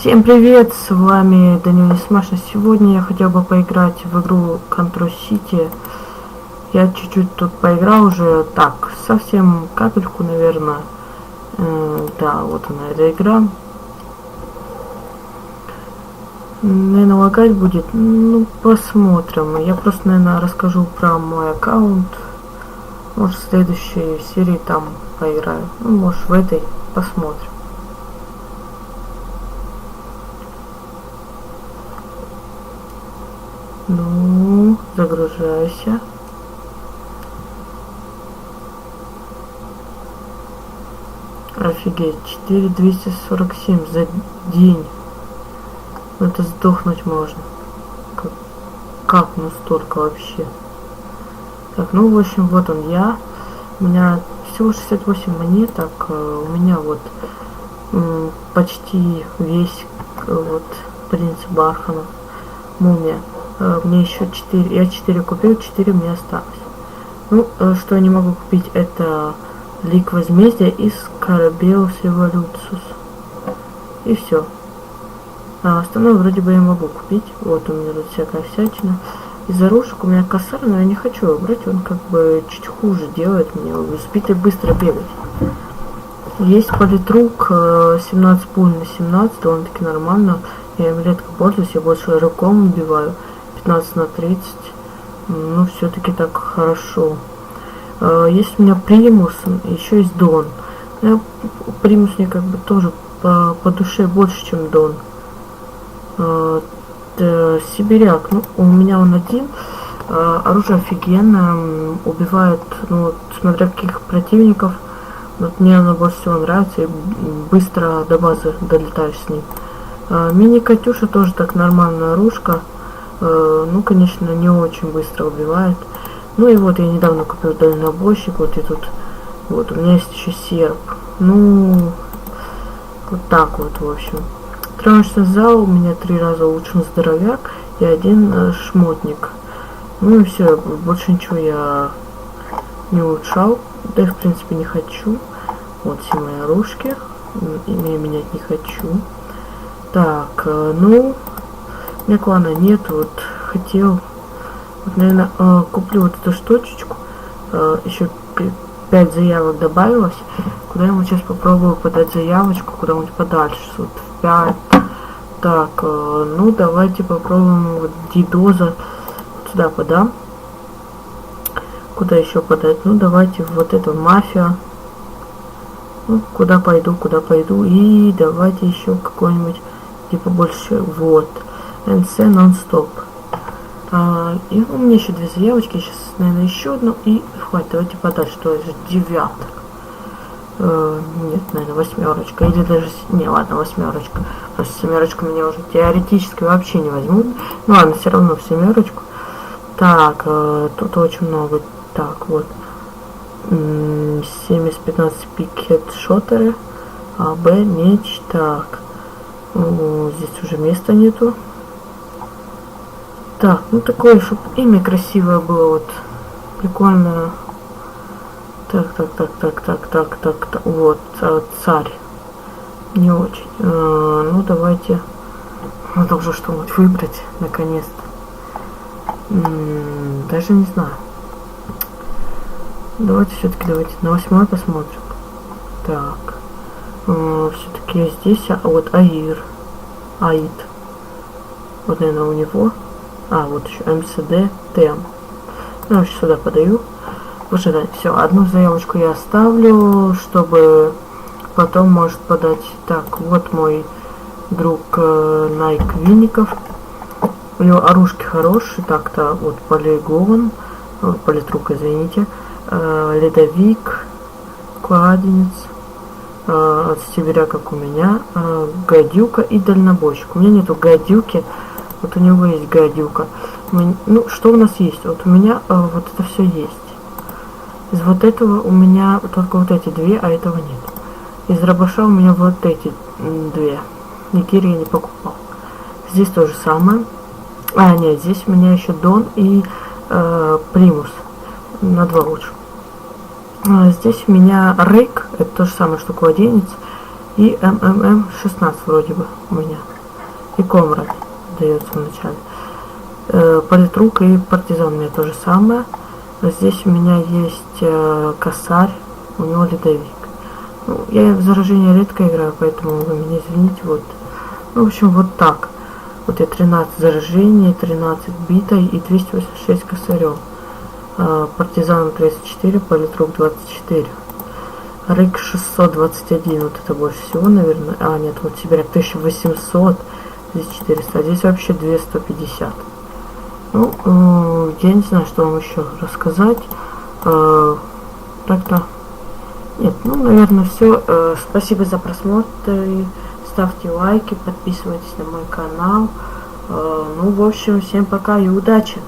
Всем привет, с вами Данил Смашин. Сегодня я хотел бы поиграть в игру Control City. Я чуть-чуть тут поиграл уже, так, совсем капельку, наверное. Э, да, вот она, эта игра. Наверное, лагать будет, ну, посмотрим. Я просто, наверное, расскажу про мой аккаунт. Может, в следующей серии там поиграю. Ну, может, в этой посмотрим. Ну, загружайся. Офигеть, 4247 за день. Ну, это сдохнуть можно. Как, как ну столько вообще? Так, ну, в общем, вот он я. У меня всего 68 монеток. Э, у меня вот почти весь вот принц Бархана. Мумия. Э, мне еще 4, я 4 купил, 4 мне осталось. Ну, э, что я не могу купить, это Лик Возмездия и Скоробеус Эволюциус. И все. А остальное вроде бы я могу купить. Вот у меня тут всякая всячина. Из оружек у меня косарь, но я не хочу его брать. Он как бы чуть хуже делает мне. Успеет быстро бегать. Есть политрук 17 э, пуль на 17, довольно-таки нормально. Я им редко пользуюсь, я больше руком убиваю. 15 на 30. Ну, все-таки так хорошо. А, есть у меня примус, еще есть дон. Я, примус мне как бы тоже по, по душе больше, чем дон. А, сибиряк, ну, у меня он один. А, оружие офигенно, убивает, ну, смотря каких противников. Вот мне оно больше всего нравится, и быстро до базы долетаешь с ним. Мини-катюша тоже так нормальная оружка. Э, ну, конечно, не очень быстро убивает. Ну и вот я недавно купил дальнобойщик, вот и тут, вот у меня есть еще серп. Ну, вот так вот, в общем. Тренировочный зал у меня три раза улучшен здоровяк и один э, шмотник. Ну и все, больше ничего я не улучшал. Да и в принципе не хочу. Вот все мои оружки. Ими менять не хочу. Так, э, ну, меня клана нет, вот хотел, вот, наверное, э, куплю вот эту штучечку, э, еще 5 заявок добавилось, куда-нибудь сейчас попробую подать заявочку куда-нибудь подальше, вот в 5. Так, э, ну давайте попробуем вот Дидоза сюда подам. Куда еще подать? Ну давайте вот эту мафия. Ну, куда пойду, куда пойду. И давайте еще какой-нибудь типа больше. Вот. НС нон-стоп. А, и у меня еще две заявочки, сейчас, наверное, еще одну, и хватит, давайте подальше, что это девяток. Э, нет, наверное, восьмерочка, или даже, не, ладно, восьмерочка, просто семерочку меня уже теоретически вообще не возьмут, ну ладно, все равно в семерочку. Так, э, тут очень много, так, вот, 7 из 15 пикет шотеры, А, Б, меч, так, О, здесь уже места нету, так, ну такое, чтобы имя красивое было, вот. Прикольно. Так, так, так, так, так, так, так, так. Вот, царь. Не очень. А, ну, давайте. Надо уже что-нибудь выбрать, наконец-то. Даже не знаю. Давайте все-таки давайте на восьмой посмотрим. Так. А, все-таки здесь, а вот Аир. Аид. Вот, наверное, у него. А, вот еще МСД ТМ. Ну, сюда подаю. В ожидании. Все, одну заявочку я оставлю, чтобы потом может подать. Так, вот мой друг э, Найк Винников. У него оружки хорошие. Так-то вот полиглован. Э, политрук, извините. Э, ледовик. Кладенец. Э, от северя, как у меня. Э, гадюка и дальнобойщик. У меня нету гадюки. Вот у него есть гадюка. Ну, что у нас есть? Вот у меня э, вот это все есть. Из вот этого у меня только вот эти две, а этого нет. Из рабаша у меня вот эти две. Нигири я не покупал. Здесь то же самое. А, нет, здесь у меня еще Дон и э, Примус. На два лучше. А здесь у меня Рейк, это то же самое, что кладенец. И МММ 16 вроде бы у меня. И Комрад дается вначале. Э, политрук и партизан у меня то же самое. Здесь у меня есть э, косарь, у него ледовик. Ну, я в заражение редко играю, поэтому вы меня извините. Вот. Ну, в общем, вот так. Вот я 13 заражений, 13 битой и 286 косарем. Э, партизан 34, политрук 24. Рык 621, вот это больше всего, наверное. А, нет, вот Сибиряк 1800, здесь 400, а здесь вообще 250. Ну, э, я не знаю, что вам еще рассказать. Э, Так-то... Нет, ну, наверное, все. Э, спасибо за просмотр. Ставьте лайки, подписывайтесь на мой канал. Ну, в общем, всем пока и удачи!